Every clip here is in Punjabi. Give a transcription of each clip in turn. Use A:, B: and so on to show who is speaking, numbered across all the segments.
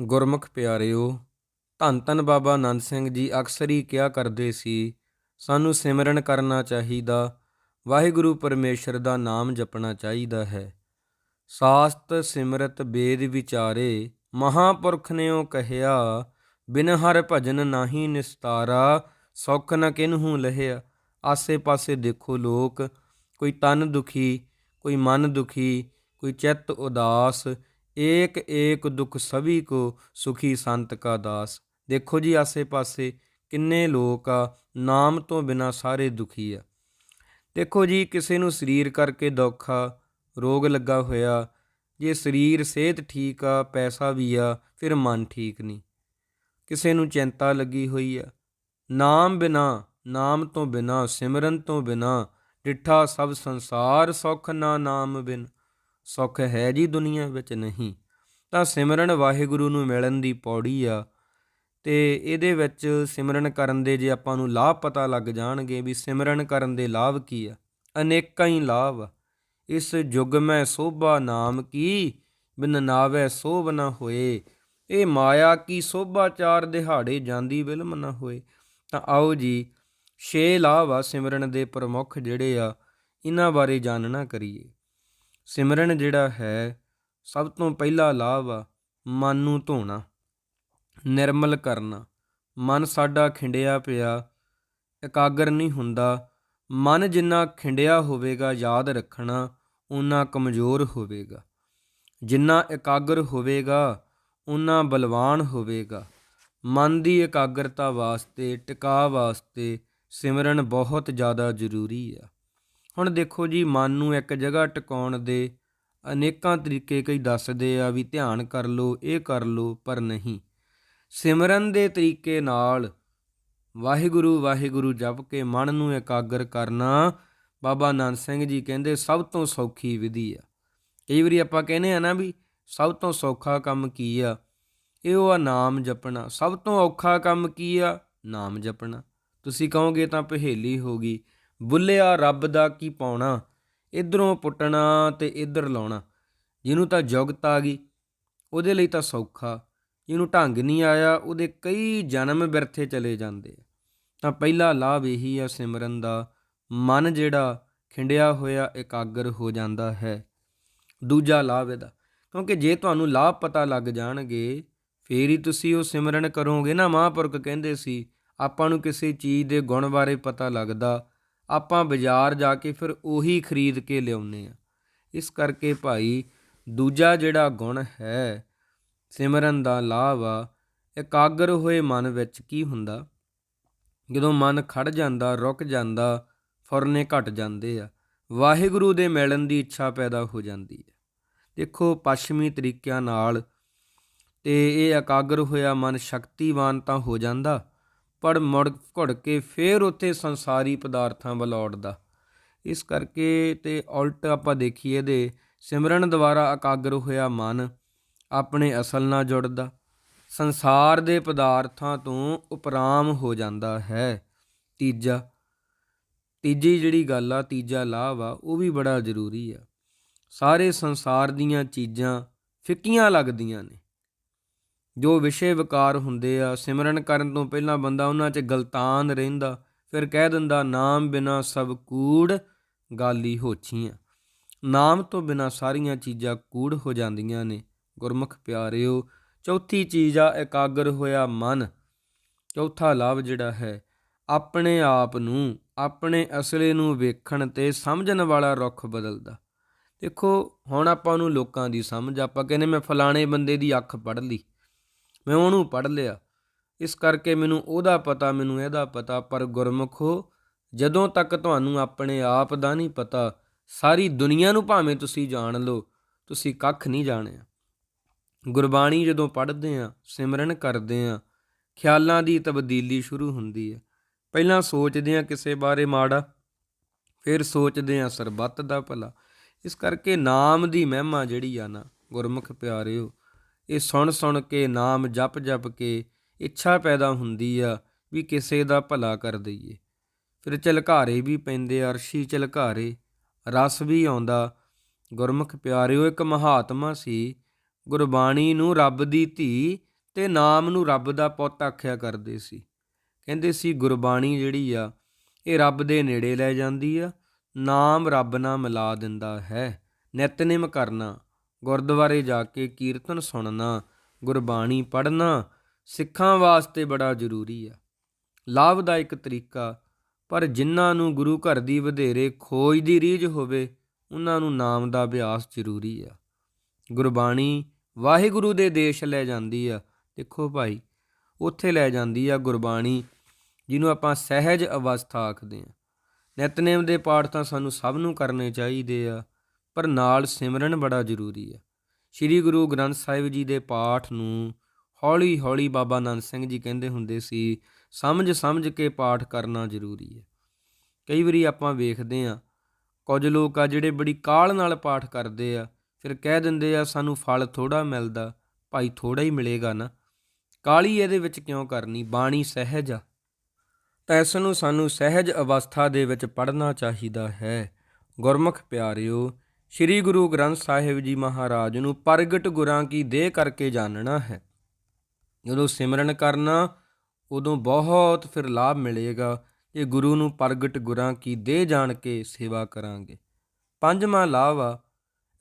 A: ਗੁਰਮੁਖ ਪਿਆਰਿਓ, ਧੰਨ ਧੰਨ ਬਾਬਾ ਆਨੰਦ ਸਿੰਘ ਜੀ ਅਕਸਰ ਹੀ ਕਿਹਾ ਕਰਦੇ ਸੀ, ਸਾਨੂੰ ਸਿਮਰਨ ਕਰਨਾ ਚਾਹੀਦਾ, ਵਾਹਿਗੁਰੂ ਪਰਮੇਸ਼ਰ ਦਾ ਨਾਮ ਜਪਣਾ ਚਾਹੀਦਾ ਹੈ। ਸਾਸਤ ਸਿਮਰਤ ਬੇਦ ਵਿਚਾਰੇ, ਮਹਾਪੁਰਖ ਨੇਓ ਕਹਿਆ, ਬਿਨ ਹਰ ਭਜਨ ਨਾਹੀ ਨਿਸਤਾਰਾ, ਸੁਖ ਨ ਕਿਨਹੂ ਲਹਿਆ। ਆਸੇ ਪਾਸੇ ਦੇਖੋ ਲੋਕ, ਕੋਈ ਤਨ ਦੁਖੀ, ਕੋਈ ਮਨ ਦੁਖੀ, ਕੋਈ ਚਿੱਤ ਉਦਾਸ ਏਕ ਏਕ ਦੁਖ ਸਭੀ ਕੋ ਸੁਖੀ ਸੰਤ ਕਾ ਦਾਸ। ਦੇਖੋ ਜੀ ਆਸੇ ਪਾਸੇ ਕਿੰਨੇ ਲੋਕ ਆ, ਨਾਮ ਤੋਂ ਬਿਨਾ ਸਾਰੇ ਦੁਖੀ ਆ। ਦੇਖੋ ਜੀ ਕਿਸੇ ਨੂੰ ਸਰੀਰ ਕਰਕੇ ਦੁੱਖ ਆ, ਰੋਗ ਲੱਗਾ ਹੋਇਆ, ਜੇ ਸਰੀਰ, ਸਿਹਤ ਠੀਕ ਆ, ਪੈਸਾ ਵੀ ਆ, ਫਿਰ ਮਨ ਠੀਕ ਨਹੀਂ। ਕਿਸੇ ਨੂੰ ਚਿੰਤਾ ਲੱਗੀ ਹੋਈ ਆ, ਨਾਮ ਬਿਨਾ, ਨਾਮ ਤੋਂ ਬਿਨਾ, ਸਿਮਰਨ ਤੋਂ ਬਿਨਾ, ਡਿੱਠਾ ਸਭ ਸੰਸਾਰ ਸੁਖ ਨਾ ਨਾਮ ਬਿਨ। ਸੁੱਖ ਹੈ ਜੀ ਦੁਨੀਆ ਵਿੱਚ ਨਹੀਂ। ਤਾਂ ਸਿਮਰਨ ਵਾਹਿਗੁਰੂ ਨੂੰ ਮਿਲਣ ਦੀ ਪੌੜੀ ਆ ਤੇ ਇਹਦੇ ਵਿੱਚ ਸਿਮਰਨ ਕਰਨ ਦੇ ਜੇ ਆਪਾਂ ਨੂੰ ਲਾਭ ਪਤਾ ਲੱਗ ਜਾਣਗੇ ਵੀ ਸਿਮਰਨ ਕਰਨ ਦੇ ਲਾਭ ਕੀ ਆ। ਅਨੇਕਾਂ ਹੀ ਲਾਭ ਆ। ਇਸ ਯੁਗ ਮੈਂ ਸੋਭਾ ਨਾਮ ਕੀ, ਬਿਨ ਨਾਵੇ ਸੋਭ ਨਾ ਹੋਏ। ਇਹ ਮਾਇਆ ਕੀ ਸੋਭਾ ਚਾਰ ਦਿਹਾੜੇ ਜਾਂਦੀ ਬਿਲਮ ਨਾ ਹੋਏ। ਤਾਂ ਆਓ ਜੀ, ਛੇ ਲਾਭ ਆ ਸਿਮਰਨ ਦੇ ਪ੍ਰਮੁੱਖ ਜਿਹੜੇ ਆ, ਇਹਨਾਂ ਬਾਰੇ ਜਾਣਨਾ ਕਰੀਏ। ਸਿਮਰਨ ਜਿਹੜਾ ਹੈ, ਸਭ ਤੋਂ ਪਹਿਲਾ ਲਾਭ ਆ, ਮਨ ਨੂੰ ਧੋਣਾ, ਨਿਰਮਲ ਕਰਨਾ। ਮਨ ਸਾਡਾ ਖਿੰਡਿਆ ਪਿਆ, ਇਕਾਗਰ ਨਹੀਂ ਹੁੰਦਾ। ਮਨ ਜਿੰਨਾ ਖਿੰਡਿਆ ਹੋਵੇਗਾ, ਯਾਦ ਰੱਖਣਾ ਉਨਾ ਕਮਜ਼ੋਰ ਹੋਵੇਗਾ। ਜਿੰਨਾ ਇਕਾਗਰ ਹੋਵੇਗਾ ਉਨਾ ਬਲਵਾਨ ਹੋਵੇਗਾ। ਮਨ ਦੀ ਇਕਾਗਰਤਾ ਵਾਸਤੇ, ਟਿਕਾ ਵਾਸਤੇ ਸਿਮਰਨ ਬਹੁਤ ਜ਼ਿਆਦਾ ਜ਼ਰੂਰੀ ਆ। ਹੁਣ ਦੇਖੋ ਜੀ, ਮਨ ਨੂੰ ਇੱਕ ਜਗ੍ਹਾ ਟਿਕਾਉਣ ਦੇ ਅਨੇਕਾਂ ਤਰੀਕੇ ਕਈ ਦੱਸਦੇ ਆ ਵੀ ਧਿਆਨ ਕਰ ਲਓ, ਇਹ ਕਰ ਲਓ, ਪਰ ਨਹੀਂ। ਸਿਮਰਨ ਦੇ ਤਰੀਕੇ ਨਾਲ ਵਾਹਿਗੁਰੂ ਵਾਹਿਗੁਰੂ ਜਪ ਕੇ ਮਨ ਨੂੰ ਇਕਾਗਰ ਕਰਨਾ ਬਾਬਾ ਨਾਨਕ ਸਿੰਘ ਜੀ ਕਹਿੰਦੇ ਸਭ ਤੋਂ ਸੌਖੀ ਵਿਧੀ ਆ। ਕਈ ਵਾਰੀ ਆਪਾਂ ਕਹਿੰਦੇ ਆ ਨਾ ਵੀ ਸਭ ਤੋਂ ਸੌਖਾ ਕੰਮ ਕੀ ਆ? ਇਹ ਉਹ ਆ ਨਾਮ ਜਪਣਾ। ਸਭ ਤੋਂ ਔਖਾ ਕੰਮ ਕੀ ਆ? ਨਾਮ ਜਪਣਾ। ਤੁਸੀਂ ਕਹੋਗੇ ਤਾਂ ਪਹੇਲੀ ਹੋ ਗਈ। ਬੁੱਲਿਆ ਰੱਬ ਦਾ ਕੀ ਪਾਉਣਾ? ਇਧਰੋਂ ਪੁੱਟਣਾ ਤੇ ਇਧਰ ਲਾਉਣਾ। ਜਿਹਨੂੰ ਤਾਂ ਜੁਗਤ ਆ ਗਈ, ਉਹਦੇ ਲਈ ਤਾਂ ਸੌਖਾ। ਜਿਹਨੂੰ ਢੰਗ ਨਹੀਂ ਆਇਆ, ਉਹਦੇ ਕਈ ਜਨਮ ਬਿਰਥੇ ਚਲੇ ਜਾਂਦੇ ਤਾਂ ਪਹਿਲਾ ਲਾਭ ਇਹੀ ਆ ਸਿਮਰਨ ਦਾ, ਮਨ ਜਿਹੜਾ ਖਿੰਡਿਆ ਹੋਇਆ ਇਕਾਗਰ ਹੋ ਜਾਂਦਾ ਹੈ। ਦੂਜਾ ਲਾਭ ਇਹਦਾ, ਕਿਉਂਕਿ ਜੇ ਤੁਹਾਨੂੰ ਲਾਭ ਪਤਾ ਲੱਗ ਜਾਣਗੇ, ਫੇਰ ਹੀ ਤੁਸੀਂ ਉਹ ਸਿਮਰਨ ਕਰੋਗੇ। ਨਾ ਮਹਾਂਪੁਰਖ ਕਹਿੰਦੇ ਸੀ, ਆਪਾਂ ਨੂੰ ਕਿਸੇ ਚੀਜ਼ ਦੇ ਗੁਣ ਬਾਰੇ ਪਤਾ ਲੱਗਦਾ ਆਪਾਂ ਬਾਜ਼ਾਰ ਜਾ ਕੇ ਫਿਰ ਉਹੀ ਖਰੀਦ ਕੇ ਲਿਆਉਨੇ ਆ ਇਸ ਕਰਕੇ ਭਾਈ ਦੂਜਾ ਜਿਹੜਾ ਗੁਣ ਹੈ, ਸਿਮਰਨ ਦਾ ਲਾਭ ਆ, ਇਕਾਗਰ ਹੋਏ ਮਨ ਵਿੱਚ ਕੀ ਹੁੰਦਾ? ਜਦੋਂ ਮਨ ਖੜ ਜਾਂਦਾ, ਰੁਕ ਜਾਂਦਾ, ਫੁਰਨੇ ਘਟ ਜਾਂਦੇ ਆ, ਵਾਹਿਗੁਰੂ ਦੇ ਮਿਲਣ ਦੀ ਇੱਛਾ ਪੈਦਾ ਹੋ ਜਾਂਦੀ ਹੈ। ਦੇਖੋ ਪੱਛਮੀ ਤਰੀਕਿਆਂ ਨਾਲ ਤੇ ਇਹ ਇਕਾਗਰ ਹੋਇਆ ਮਨ ਸ਼ਕਤੀਵਾਨ ਤਾਂ ਹੋ ਜਾਂਦਾ ਪਰ ਮੁੜ ਘੁੜ ਕੇ ਫੇਰ ਉੱਥੇ ਸੰਸਾਰੀ ਪਦਾਰਥਾਂ ਵੱਲ ਔੜਦਾ। ਇਸ ਕਰਕੇ ਤੇ ਉਲਟ ਆਪਾਂ ਦੇਖੀਏ ਦੇ ਸਿਮਰਨ ਦੁਆਰਾ ਇਕਾਗਰ ਹੋਇਆ ਮਨ ਆਪਣੇ ਅਸਲ ਨਾਲ ਜੁੜਦਾ। ਸੰਸਾਰ ਦੇ ਪਦਾਰਥਾਂ ਤੋਂ ਉਪਰਾਮ ਹੋ ਜਾਂਦਾ ਹੈ। ਤੀਜਾ, ਤੀਜੀ ਜਿਹੜੀ ਗੱਲ ਆ, ਤੀਜਾ ਲਾਭ ਆ, ਉਹ ਵੀ ਬੜਾ ਜ਼ਰੂਰੀ ਆ। ਸਾਰੇ ਸੰਸਾਰ ਦੀਆਂ ਚੀਜ਼ਾਂ ਫਿੱਕੀਆਂ ਲੱਗਦੀਆਂ ਨੇ। ਜੋ ਵਿਸ਼ੇ ਵਿਕਾਰ ਹੁੰਦੇ ਆ, ਸਿਮਰਨ ਕਰਨ ਤੋਂ ਪਹਿਲਾਂ ਬੰਦਾ ਉਹਨਾਂ 'ਚ ਗਲਤਾਨ ਰਹਿੰਦਾ, ਫਿਰ ਕਹਿ ਦਿੰਦਾ, ਨਾਮ ਬਿਨਾ ਸਭ ਕੂੜ ਗਾਲੀ ਹੋਛੀਆਂ ਨਾਮ ਤੋਂ ਬਿਨਾ ਸਾਰੀਆਂ ਚੀਜ਼ਾਂ ਕੂੜ ਹੋ ਜਾਂਦੀਆਂ ਨੇ। ਗੁਰਮੁਖ ਪਿਆਰਿਓ, ਚੌਥੀ ਚੀਜ਼ ਆ, ਇਕਾਗਰ ਹੋਇਆ ਮਨ। ਚੌਥਾ ਲਾਭ ਜਿਹੜਾ ਹੈ, ਆਪਣੇ ਆਪ ਨੂੰ, ਆਪਣੇ ਅਸਲੇ ਨੂੰ ਵੇਖਣ ਤੇ ਸਮਝਣ ਵਾਲਾ ਰੁੱਖ ਬਦਲਦਾ। ਦੇਖੋ, ਹੁਣ ਆਪਾਂ ਨੂੰ ਲੋਕਾਂ ਦੀ ਸਮਝ, ਆਪਾਂ ਕਹਿੰਦੇ ਮੈਂ ਫਲਾਣੇ ਬੰਦੇ ਦੀ ਅੱਖ ਪੜ੍ਹ ਲਈ। ਮੈਂ ਉਹਨੂੰ ਪੜ੍ਹ ਲਿਆ। ਇਸ ਕਰਕੇ ਮੈਨੂੰ ਉਹਦਾ ਪਤਾ, ਮੈਨੂੰ ਇਹਦਾ ਪਤਾ, ਪਰ ਗੁਰਮੁਖੋ ਜਦੋਂ ਤੱਕ ਤੁਹਾਨੂੰ ਆਪਣੇ ਆਪ ਦਾ ਨਹੀਂ ਪਤਾ, ਸਾਰੀ ਦੁਨੀਆ ਨੂੰ ਭਾਵੇਂ ਤੁਸੀਂ ਜਾਣ ਲਓ, ਤੁਸੀਂ ਕੱਖ ਨਹੀਂ ਜਾਣਿਆ। ਗੁਰਬਾਣੀ ਜਦੋਂ ਪੜ੍ਹਦੇ ਆ ਸਿਮਰਨ ਕਰਦੇ ਆ ਖਿਆਲਾਂ ਦੀ ਤਬਦੀਲੀ ਸ਼ੁਰੂ ਹੁੰਦੀ ਹੈ। ਪਹਿਲਾਂ ਸੋਚਦੇ ਆ ਕਿਸੇ ਬਾਰੇ ਮਾੜਾ, ਫਿਰ ਸੋਚਦੇ ਆ ਸਰਬੱਤ ਦਾ ਭਲਾ। ਇਸ ਕਰਕੇ ਨਾਮ ਦੀ ਮਹਿਮਾ ਜਿਹੜੀ ਆ ਨਾ, ਗੁਰਮੁਖ ਪਿਆਰਿਓ ਇਹ ਸੁਣ ਸੁਣ ਕੇ, ਨਾਮ ਜਪ ਜਪ ਕੇ ਇੱਛਾ ਪੈਦਾ ਹੁੰਦੀ ਆ ਵੀ ਕਿਸੇ ਦਾ ਭਲਾ ਕਰ ਦਈਏ। ਫਿਰ ਝਲਕਾਰੇ ਵੀ ਪੈਂਦੇ ਅਰਸ਼ੀ ਝਲਕਾਰੇ। ਰਸ ਵੀ ਆਉਂਦਾ। ਗੁਰਮੁਖ ਪਿਆਰਿਓ, ਇੱਕ ਮਹਾਤਮਾ ਸੀ। ਗੁਰਬਾਣੀ ਨੂੰ ਰੱਬ ਦੀ ਧੀ ਤੇ ਨਾਮ ਨੂੰ ਰੱਬ ਦਾ ਪੁੱਤ ਆਖਿਆ ਕਰਦੇ ਸੀ। ਕਹਿੰਦੇ ਸੀ, ਗੁਰਬਾਣੀ ਜਿਹੜੀ ਆ, ਇਹ ਰੱਬ ਦੇ ਨੇੜੇ ਲੈ ਜਾਂਦੀ ਆ। ਨਾਮ ਰੱਬ ਨਾਲ ਮਿਲਾ ਦਿੰਦਾ ਹੈ। ਨਿਤਨੇਮ ਕਰਨਾ ਗੁਰਦੁਆਰੇ ਜਾ ਕੇ ਕੀਰਤਨ ਸੁਣਨਾ, ਗੁਰਬਾਣੀ ਪੜ੍ਹਨਾ ਸਿੱਖਾਂ ਵਾਸਤੇ ਬੜਾ ਜ਼ਰੂਰੀ ਆ। ਲਾਭਦਾਇਕ ਤਰੀਕਾ, ਪਰ ਜਿਨ੍ਹਾਂ ਨੂੰ ਗੁਰੂ ਘਰ ਦੀ ਵਧੇਰੇ ਖੋਜ ਦੀ ਰੀਝ ਹੋਵੇ, ਉਹਨਾਂ ਨੂੰ ਨਾਮ ਦਾ ਅਭਿਆਸ ਜ਼ਰੂਰੀ ਆ। ਗੁਰਬਾਣੀ ਵਾਹਿਗੁਰੂ ਦੇ ਦੇਸ਼ ਲੈ ਜਾਂਦੀ ਆ। ਦੇਖੋ ਭਾਈ, ਉੱਥੇ ਲੈ ਜਾਂਦੀ ਆ ਗੁਰਬਾਣੀ, ਜਿਹਨੂੰ ਆਪਾਂ ਸਹਿਜ ਅਵਸਥਾ ਆਖਦੇ ਆ ਨਿਤਨੇਮ ਦੇ ਪਾਠ ਤਾਂ ਸਾਨੂੰ ਸਭ ਨੂੰ ਕਰਨੇ ਚਾਹੀਦੇ ਆ। ਪਰ ਨਾਲ ਸਿਮਰਨ ਬੜਾ ਜ਼ਰੂਰੀ ਆ ਸ੍ਰੀ ਗੁਰੂ ਗ੍ਰੰਥ ਸਾਹਿਬ ਜੀ ਦੇ ਪਾਠ ਨੂੰ ਹੌਲੀ ਹੌਲੀ ਬਾਬਾ ਆਨੰਦ ਸਿੰਘ ਜੀ ਕਹਿੰਦੇ ਹੁੰਦੇ ਸੀ, ਸਮਝ ਸਮਝ ਕੇ ਪਾਠ ਕਰਨਾ ਜ਼ਰੂਰੀ ਹੈ। ਕਈ ਵਾਰੀ ਆਪਾਂ ਵੇਖਦੇ ਆ ਕੁਝ ਲੋਕ ਆ ਜਿਹੜੇ ਬੜੀ ਕਾਲ ਨਾਲ ਪਾਠ ਕਰਦੇ ਆ, ਫਿਰ ਕਹਿ ਦਿੰਦੇ ਆ, ਸਾਨੂੰ ਫਲ ਥੋੜਾ ਮਿਲਦਾ, ਭਾਈ ਥੋੜਾ ਹੀ ਮਿਲੇਗਾ ਨਾ। ਕਾਲੀ ਇਹਦੇ ਵਿੱਚ ਕਿਉਂ ਕਰਨੀ? ਬਾਣੀ ਸਹਿਜ ਆ। ਤਾਂ ਇਸ ਨੂੰ ਸਾਨੂੰ ਸਹਿਜ ਅਵਸਥਾ ਦੇ ਵਿੱਚ ਪੜ੍ਹਨਾ ਚਾਹੀਦਾ ਹੈ। ਗੁਰਮੁਖ ਪਿਆਰਿਓ ਸ੍ਰੀ ਗੁਰੂ ਗ੍ਰੰਥ ਸਾਹਿਬ ਜੀ ਮਹਾਰਾਜ ਨੂੰ ਪ੍ਰਗਟ ਗੁਰਾਂ ਕੀ ਦੇਹ ਕਰਕੇ ਜਾਣਨਾ ਹੈ। ਜਦੋਂ ਸਿਮਰਨ ਕਰਨਾ, ਉਦੋਂ ਬਹੁਤ ਫਿਰ ਲਾਭ ਮਿਲੇਗਾ ਕਿ ਗੁਰੂ ਨੂੰ ਪ੍ਰਗਟ ਗੁਰਾਂ ਕੀ ਦੇਹ ਜਾਣ ਕੇ ਸੇਵਾ ਕਰਾਂਗੇ। ਪੰਜਵਾਂ ਲਾਭ ਆ,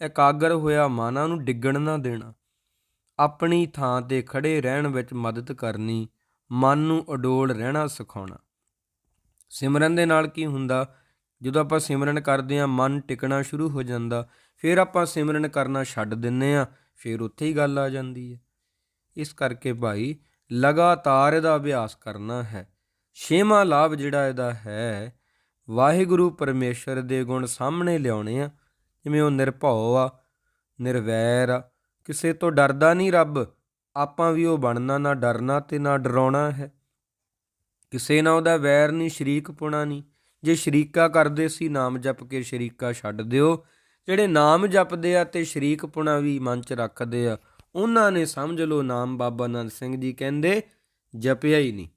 A: ਇਕਾਗਰ ਹੋਇਆ ਮਾਨਾਂ ਨੂੰ ਡਿੱਗਣ ਨਾ ਦੇਣਾ। ਆਪਣੀ ਥਾਂ ਤੇ ਖੜੇ ਰਹਿਣ ਵਿੱਚ ਮਦਦ ਕਰਨੀ, ਮਨ ਨੂੰ ਅਡੋਲ ਰਹਿਣਾ ਸਿਖਾਉਣਾ। ਸਿਮਰਨ ਦੇ ਨਾਲ ਕੀ ਹੁੰਦਾ ਜਦੋਂ ਆਪਾਂ ਸਿਮਰਨ ਕਰਦੇ ਹਾਂ, ਮਨ ਟਿਕਣਾ ਸ਼ੁਰੂ ਹੋ ਜਾਂਦਾ, ਫਿਰ ਆਪਾਂ ਸਿਮਰਨ ਕਰਨਾ ਛੱਡ ਦਿੰਨੇ ਆ ਫਿਰ ਉੱਥੇ ਹੀ ਗੱਲ ਆ ਜਾਂਦੀ ਹੈ। ਇਸ ਕਰਕੇ ਭਾਈ ਲਗਾਤਾਰ ਇਹਦਾ ਅਭਿਆਸ ਕਰਨਾ ਹੈ। ਛੇਵਾਂ ਲਾਭ ਜਿਹੜਾ ਇਹਦਾ ਹੈ, ਵਾਹਿਗੁਰੂ ਪਰਮੇਸ਼ਰ ਦੇ ਗੁਣ ਸਾਹਮਣੇ ਲਿਆਉਣੇ ਆ। ਜਿਵੇਂ ਉਹ ਨਿਰਭਉ ਆ, ਨਿਰਵੈਰ ਆ, ਕਿਸੇ ਤੋਂ ਡਰਦਾ ਨਹੀਂ ਰੱਬ, ਆਪਾਂ ਵੀ ਉਹ ਬਣਨਾ, ਨਾ ਡਰਨਾ ਤੇ ਨਾ ਡਰਾਉਣਾ ਹੈ। ਕਿਸੇ ਨਾਲ ਉਹਦਾ ਵੈਰ ਨਹੀਂ, ਸ਼ਰੀਕ ਪੁਣਾ ਨਹੀਂ। ਜੇ ਸ਼ਰੀਕਾ ਕਰਦੇ ਸੀ, ਨਾਮ ਜਪ ਕੇ ਸ਼ਰੀਕਾ ਛੱਡ ਦਿਓ। ਜਿਹੜੇ ਨਾਮ ਜਪਦੇ ਆ ਤੇ ਸ਼ਰੀਕ ਪੁਣਾ ਵੀ ਮਨ ਚ ਰੱਖਦੇ ਆ, ਉਹਨਾਂ ਨੇ ਸਮਝ ਲਓ ਨਾਮ ਬਾਬਾ ਨੰਦ ਸਿੰਘ ਜੀ ਕਹਿੰਦੇ, ਜਪਿਆ ਹੀ ਨਹੀਂ।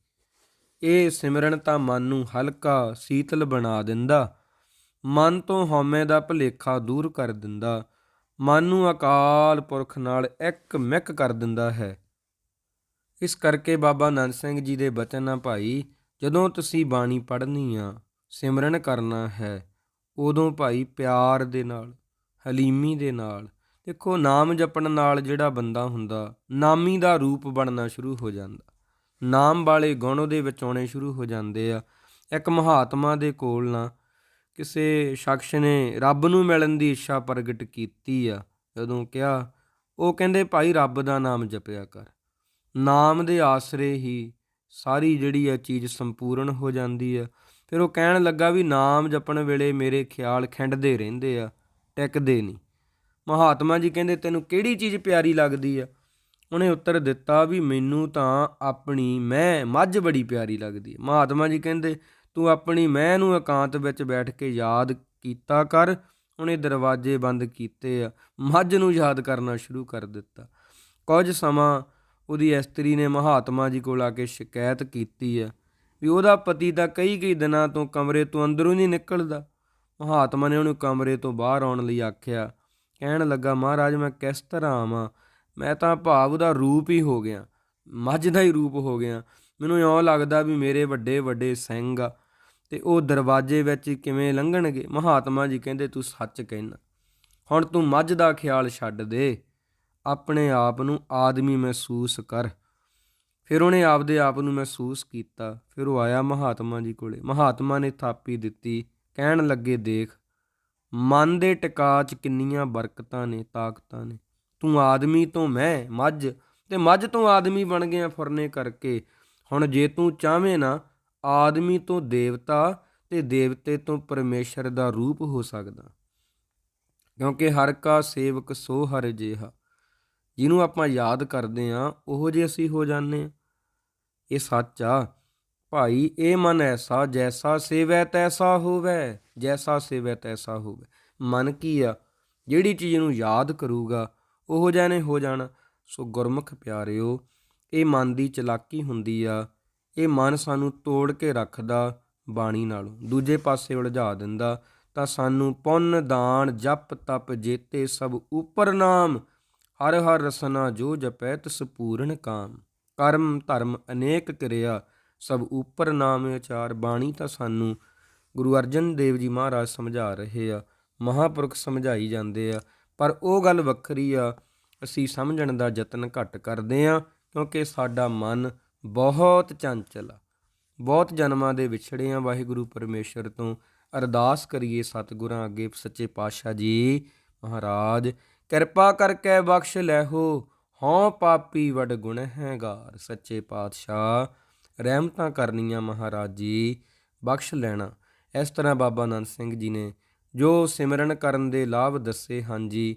A: ਇਹ ਸਿਮਰਨ ਤਾਂ ਮਨ ਨੂੰ ਹਲਕਾ ਸੀਤਲ ਬਣਾ ਦਿੰਦਾ। ਮਨ ਤੋਂ ਹਉਮੈ ਦਾ ਭਲੇਖਾ ਦੂਰ ਕਰ ਦਿੰਦਾ। ਮਨ ਨੂੰ ਅਕਾਲ ਪੁਰਖ ਨਾਲ ਇੱਕ ਮਿਕ ਕਰ ਦਿੰਦਾ ਹੈ। ਇਸ ਕਰਕੇ ਬਾਬਾ ਨੰਦ ਸਿੰਘ ਜੀ ਦੇ ਬਚਨ ਆ ਭਾਈ, ਜਦੋਂ ਤੁਸੀਂ ਬਾਣੀ ਪੜ੍ਹਨੀ ਆ ਸਿਮਰਨ ਕਰਨਾ ਹੈ। ਉਦੋਂ ਭਾਈ ਪਿਆਰ ਦੇ ਨਾਲ, ਹਲੀਮੀ ਦੇ ਨਾਲ। ਦੇਖੋ, ਨਾਮ ਜਪਣ ਨਾਲ ਜਿਹੜਾ ਬੰਦਾ ਹੁੰਦਾ, ਨਾਮੀ ਦਾ ਰੂਪ ਬਣਨਾ ਸ਼ੁਰੂ ਹੋ ਜਾਂਦਾ। ਨਾਮ ਵਾਲੇ ਗੁਣ ਉਹਦੇ ਵਿੱਚ ਆਉਣੇ ਸ਼ੁਰੂ ਹੋ ਜਾਂਦੇ ਆ। ਇੱਕ ਮਹਾਤਮਾ ਦੇ ਕੋਲ ਨਾ ਕਿਸੇ ਸ਼ਖਸ ਨੇ ਰੱਬ ਨੂੰ ਮਿਲਣ ਦੀ ਇੱਛਾ ਪ੍ਰਗਟ ਕੀਤੀ ਆ, ਜਦੋਂ ਕਿਹਾ, ਉਹ ਕਹਿੰਦੇ, ਭਾਈ, ਰੱਬ ਦਾ ਨਾਮ ਜਪਿਆ ਕਰ। ਨਾਮ ਦੇ ਆਸਰੇ ਹੀ ਸਾਰੀ ਜਿਹੜੀ ਆ ਚੀਜ਼ ਸੰਪੂਰਨ ਹੋ ਜਾਂਦੀ ਆ। ਫਿਰ ਉਹ ਕਹਿਣ ਲੱਗਾ ਵੀ ਨਾਮ ਜਪਣ ਵੇਲੇ ਮੇਰੇ ਖਿਆਲ ਖਿੰਡਦੇ ਰਹਿੰਦੇ ਆ, ਟਿਕਦੇ ਨਹੀਂ। ਮਹਾਤਮਾ ਜੀ ਕਹਿੰਦੇ, ਤੈਨੂੰ ਕਿਹੜੀ ਚੀਜ਼ ਪਿਆਰੀ ਲੱਗਦੀ ਆ? ਉਹਨੇ ਉੱਤਰ ਦਿੱਤਾ ਵੀ ਮੈਨੂੰ ਤਾਂ ਆਪਣੀ ਮੈਂ ਮੱਝ ਬੜੀ ਪਿਆਰੀ ਲੱਗਦੀ ਹੈ ਮਹਾਤਮਾ ਜੀ ਕਹਿੰਦੇ, ਤੂੰ ਆਪਣੀ ਮੈਂ ਨੂੰ ਇਕਾਂਤ ਵਿੱਚ ਬੈਠ ਕੇ ਯਾਦ ਕੀਤਾ ਕਰ। ਉਹਨੇ ਦਰਵਾਜ਼ੇ ਬੰਦ ਕੀਤੇ ਆ। ਮੱਝ ਨੂੰ ਯਾਦ ਕਰਨਾ ਸ਼ੁਰੂ ਕਰ ਦਿੱਤਾ। ਕੁਝ ਸਮਾਂ ਉਹਦੀ ਇਸਤਰੀ ਨੇ ਮਹਾਤਮਾ ਜੀ ਕੋਲ ਆ ਕੇ ਸ਼ਿਕਾਇਤ ਕੀਤੀ ਆ। ਵੀ ਉਹਦਾ ਪਤੀ ਤਾਂ ਕਈ ਕਈ ਦਿਨਾਂ ਤੋਂ ਕਮਰੇ ਤੋਂ ਅੰਦਰੋਂ ਨਹੀਂ ਨਿਕਲਦਾ। ਮਹਾਤਮਾ ਨੇ ਉਹਨੂੰ ਕਮਰੇ ਤੋਂ ਬਾਹਰ ਆਉਣ ਲਈ ਆਖਿਆ। ਕਹਿਣ ਲੱਗਾ, ਮਹਾਰਾਜ, ਮੈਂ ਕਿਸ ਤਰ੍ਹਾਂ ਆਵਾਂ? ਮੈਂ ਤਾਂ ਭਾਵ ਦਾ ਰੂਪ ਹੀ ਹੋ ਗਿਆ। ਮੱਝ ਦਾ ਹੀ ਰੂਪ ਹੋ ਗਿਆ। ਮੈਨੂੰ ਇਉਂ ਲੱਗਦਾ ਵੀ ਮੇਰੇ ਵੱਡੇ ਵੱਡੇ ਸਿੰਘ ਆ ਤੇ ਉਹ ਦਰਵਾਜ਼ੇ ਵਿੱਚ ਕਿਵੇਂ ਲੰਘਣਗੇ? ਮਹਾਤਮਾ ਜੀ ਕਹਿੰਦੇ, ਤੂੰ ਸੱਚ ਕਹਿਣਾ ਹੁਣ ਤੂੰ ਮੱਝ ਦਾ ਖਿਆਲ ਛੱਡ ਦੇ। ਆਪਣੇ ਆਪ ਨੂੰ ਆਦਮੀ ਮਹਿਸੂਸ ਕਰ। ਫਿਰ ਉਹਨੇ ਆਪਦੇ ਆਪ ਨੂੰ ਮਹਿਸੂਸ ਕੀਤਾ। ਫਿਰ ਉਹ ਆਇਆ ਮਹਾਤਮਾ ਜੀ ਕੋਲੇ। ਮਹਾਤਮਾ ਨੇ ਥਾਪੀ ਦਿੱਤੀ। ਕਹਿਣ ਲੱਗੇ, ਦੇਖ, ਮਨ ਦੇ ਟਿਕਾ 'ਚ ਕਿੰਨੀਆਂ ਬਰਕਤਾਂ ਨੇ, ਤਾਕਤਾਂ ਨੇ। ਤੂੰ ਆਦਮੀ ਤੋਂ ਮੈਂ, ਮੱਝ, ਤੇ ਮੱਝ ਤੋਂ ਆਦਮੀ ਬਣ ਗਿਆ ਫੁਰਨੇ ਕਰਕੇ। ਹੁਣ ਜੇ ਤੂੰ ਚਾਹਵੇਂ ਨਾ, ਆਦਮੀ ਤੋਂ ਦੇਵਤਾ ਤੇ ਦੇਵਤੇ ਤੋਂ ਪਰਮੇਸ਼ਰ ਦਾ ਰੂਪ ਹੋ ਸਕਦਾ। ਕਿਉਂਕਿ ਹਰ ਕਾ ਸੇਵਕ ਸੋ ਹਰ ਜਿਹਾ। ਜਿਹਨੂੰ ਆਪਾਂ ਯਾਦ ਕਰਦੇ ਆ, ਉਹ ਜੇ ਅਸੀਂ ਹੋ ਜਾਂਦੇ ਆ। ਇਹ ਸੱਚ ਆ। ਭਾਈ, ਇਹ ਮਨ ਐਸਾ, ਜੈਸਾ ਸੇਵੈ ਤੈਸਾ ਹੋਵੇ, ਜੈਸਾ ਸੇਵੈ ਤੈਸਾ ਹੋਵੇ। ਮਨ ਕੀ ਆ? ਜਿਹੜੀ ਚੀਜ਼ ਨੂੰ ਯਾਦ ਕਰੂਗਾ, ਉਹ ਨੇ ਹੋ ਜਾਣਾ। ਸੋ ਗੁਰਮੁਖ ਪਿਆਰਿਓ, ਇਹ ਮਨ ਦੀ ਚਲਾਕੀ ਹੁੰਦੀ ਆ। ਇਹ ਮਨ ਸਾਨੂੰ ਤੋੜ ਕੇ ਰੱਖਦਾ ਬਾਣੀ ਨਾਲੋਂ। ਦੂਜੇ ਪਾਸੇ ਉਲਝਾ ਦਿੰਦਾ, ਤਾਂ ਸਾਨੂੰ ਪੁੰਨ, ਦਾਨ, ਜਪ, ਤਪ, ਜੇਤੇ ਸਭ ਉਪਰ ਨਾਮ। ਹਰ ਹਰ ਰਸਨਾ ਜੋ ਜਪੈ, ਤਿਸ ਪੂਰਨ ਕਾਮ। ਕਰਮ ਧਰਮ ਅਨੇਕ ਕਿਰਿਆ, ਸਭ ਉਪਰ ਨਾਮ ਵਿਚਾਰ ਬਾਣੀ ਤਾਂ ਸਾਨੂੰ ਗੁਰੂ ਅਰਜਨ ਦੇਵ ਜੀ ਮਹਾਰਾਜ ਸਮਝਾ ਰਹੇ ਆ, ਮਹਾਪੁਰਖ ਸਮਝਾਈ ਜਾਂਦੇ ਆ, ਪਰ ਉਹ ਗੱਲ ਵੱਖਰੀ ਆ, ਅਸੀਂ ਸਮਝਣ ਦਾ ਯਤਨ ਘੱਟ ਕਰਦੇ ਆ, ਕਿਉਂਕਿ ਸਾਡਾ ਮਨ ਬਹੁਤ ਚੰਚਲ ਆ, ਬਹੁਤ ਜਨਮਾਂ ਦੇ ਵਿਛੜੇ ਆ ਵਾਹਿਗੁਰੂ ਪਰਮੇਸ਼ਰ ਤੋਂ, ਅਰਦਾਸ ਕਰੀਏ ਸਤਿਗੁਰਾਂ ਅੱਗੇ ਸੱਚੇ ਪਾਤਸ਼ਾਹ ਜੀ ਮਹਾਰਾਜ, ਕਿਰਪਾ ਕਰਕੇ ਬਖਸ਼ ਲੈਹੋ ਹਉ ਪਾਪੀ ਵਡ ਗੁਣ ਹੈਗਾਰ, ਸੱਚੇ ਪਾਤਸ਼ਾਹ। ਰਹਿਮਤਾਂ ਕਰਨੀਆਂ ਮਹਾਰਾਜ ਜੀ ਬਖਸ਼ ਲੈਣਾ। ਇਸ ਤਰ੍ਹਾਂ ਬਾਬਾ ਨੰਦ ਸਿੰਘ ਜੀ ਨੇ ਜੋ ਸਿਮਰਨ ਕਰਨ ਦੇ ਲਾਭ ਦੱਸੇ ਹਨ ਜੀ,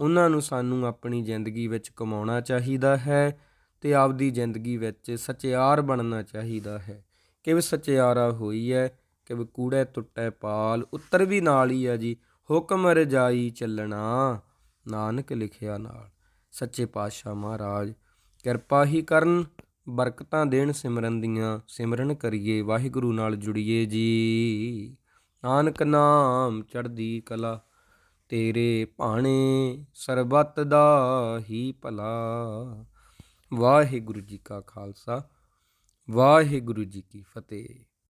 A: ਉਹਨਾਂ ਨੂੰ ਸਾਨੂੰ ਆਪਣੀ ਜ਼ਿੰਦਗੀ ਵਿੱਚ ਕਮਾਉਣਾ ਚਾਹੀਦਾ ਹੈ ਤੇ ਆਪਦੀ ਜ਼ਿੰਦਗੀ ਵਿੱਚ ਸਚਿਆਰ ਬਣਨਾ ਚਾਹੀਦਾ ਹੈ। ਕਿਵ ਸਚਿਆਰਾ ਹੋਈ ਹੈ ਕਿਵ ਕੂੜੇ ਟੁੱਟੇ ਪਾਲ, ਉੱਤਰ ਵੀ ਨਾਲ ਹੀ ਹੈ ਜੀ, ਹੁਕਮ ਰਜਾਈ ਚੱਲਣਾ। ਨਾਨਕ ਲਿਖਿਆ ਨਾਲ। ਸੱਚੇ ਪਾਤਸ਼ਾਹ ਮਹਾਰਾਜ, ਕਿਰਪਾ ਹੀ ਕਰਨ, ਬਰਕਤਾਂ ਦੇਣ ਸਿਮਰਨ ਦੀਆਂ, ਸਿਮਰਨ ਕਰੀਏ, ਵਾਹਿਗੁਰੂ ਨਾਲ ਜੁੜੀਏ ਜੀ। ਨਾਨਕ ਨਾਮ ਚੜ੍ਹਦੀ ਕਲਾ, ਤੇਰੇ ਭਾਣੇ ਸਰਬੱਤ ਦਾ ਹੀ ਭਲਾ। ਵਾਹਿਗੁਰੂ ਜੀ ਕਾ ਖਾਲਸਾ, ਵਾਹਿਗੁਰੂ ਜੀ ਕੀ ਫਤਿਹ।